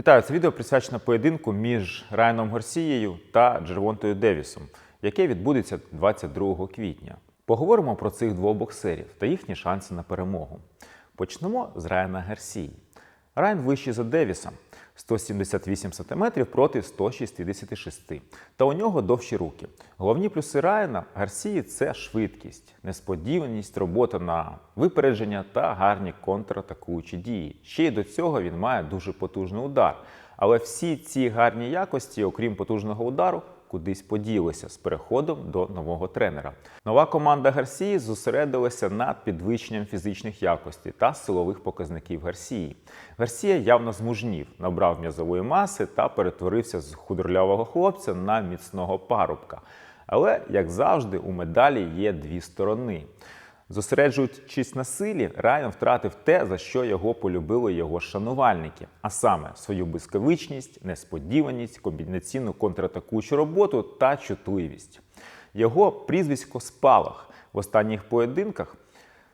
Вітаю, це відео присвячено поєдинку між Райаном Горсією та Джервонтою Девісом, яке відбудеться 22 квітня. Поговоримо про цих двох боксерів та їхні шанси на перемогу. Почнемо з Райана Гарсії. Райан вищий за Девіса 178 см проти 166 Та у нього довші руки. Головні плюси Райана Гарсії це швидкість, несподіваність, робота на випередження та гарні контратакуючі дії. Ще й до цього він має дуже потужний удар. Але всі ці гарні якості, окрім потужного удару, кудись поділися з переходом до нового тренера. Нова команда Гарсії зосередилася над підвищенням фізичних якостей та силових показників Гарсії. Гарсія явно змужнів, набрав м'язової маси та перетворився з худорлявого хлопця на міцного парубка. Але, як завжди, у медалі є дві сторони. Зосереджуючись на силі, Райан втратив те, за що його полюбили його шанувальники, а саме свою блискавичність, несподіваність, комбінаційну контратакуючу роботу та чутливість. Його прізвисько Спалах в останніх поєдинках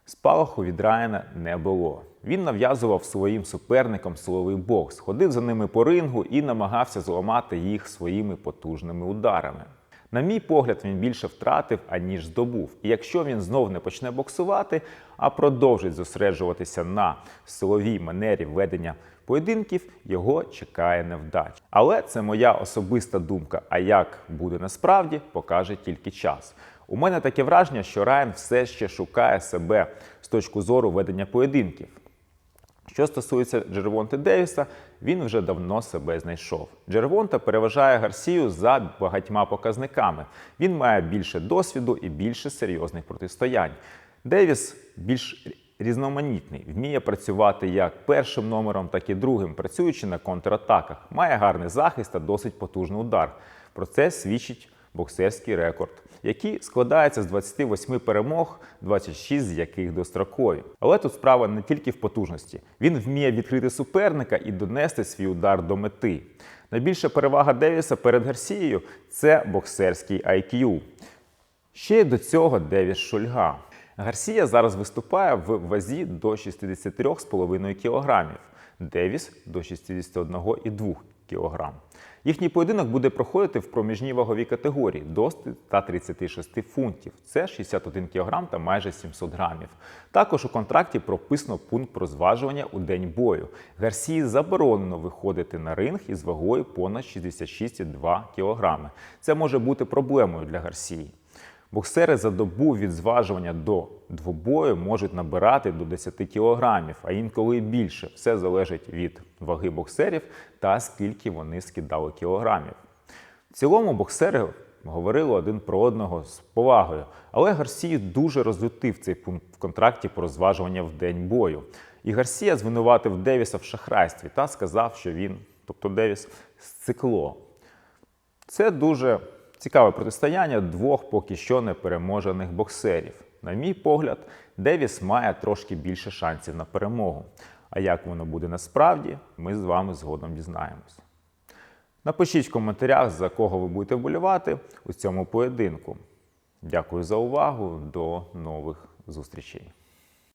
спалаху від Райана не було. Він нав'язував своїм суперникам силовий бокс, ходив за ними по рингу і намагався зламати їх своїми потужними ударами. На мій погляд, він більше втратив, аніж здобув. І якщо він знов не почне боксувати, а продовжить зосереджуватися на силовій манері ведення поєдинків, його чекає невдача. Але це моя особиста думка. А як буде насправді, покаже тільки час. У мене таке враження, що Райан все ще шукає себе з точки зору ведення поєдинків. Що стосується Джервонти Девіса, він вже давно себе знайшов. Джервонта переважає Гарсію за багатьма показниками. Він має більше досвіду і більше серйозних протистоянь. Девіс більш різноманітний, вміє працювати як першим номером, так і другим, працюючи на контратаках. Має гарний захист та досить потужний удар. Про це свідчить боксерський рекорд, який складається з 28 перемог, 26 з яких дострокові. Але тут справа не тільки в потужності. Він вміє відкрити суперника і донести свій удар до мети. Найбільша перевага Девіса перед Гарсією це боксерський IQ. Ще й до цього Девіс Шульга. Гарсія зараз виступає в вазі до 63,5 кг, Девіс до 61,2 кг. Їхній поєдинок буде проходити в проміжній ваговій категорії до 136 фунтів. Це 61 кг та майже 700 грамів. Також у контракті прописано пункт про зважування у день бою. Гарсії заборонено виходити на ринг із вагою понад 66,2 кг. Це може бути проблемою для Гарсії. Боксери за добу від зважування до двобою можуть набирати до 10 кілограмів, а інколи і більше. Все залежить від ваги боксерів та скільки вони скидали кілограмів. В цілому боксери говорили один про одного з повагою, але Гарсій дуже розлютив цей пункт в контракті про зважування в день бою. І Гарсія звинуватив Девіса в шахрайстві та сказав, що він, тобто Девіс, сцикло. Це дуже цікаве протистояння двох поки що непереможених боксерів. На мій погляд, Девіс має трошки більше шансів на перемогу. А як воно буде насправді, ми з вами згодом дізнаємось. Напишіть в коментарях, за кого ви будете вболівати у цьому поєдинку. Дякую за увагу. До нових зустрічей.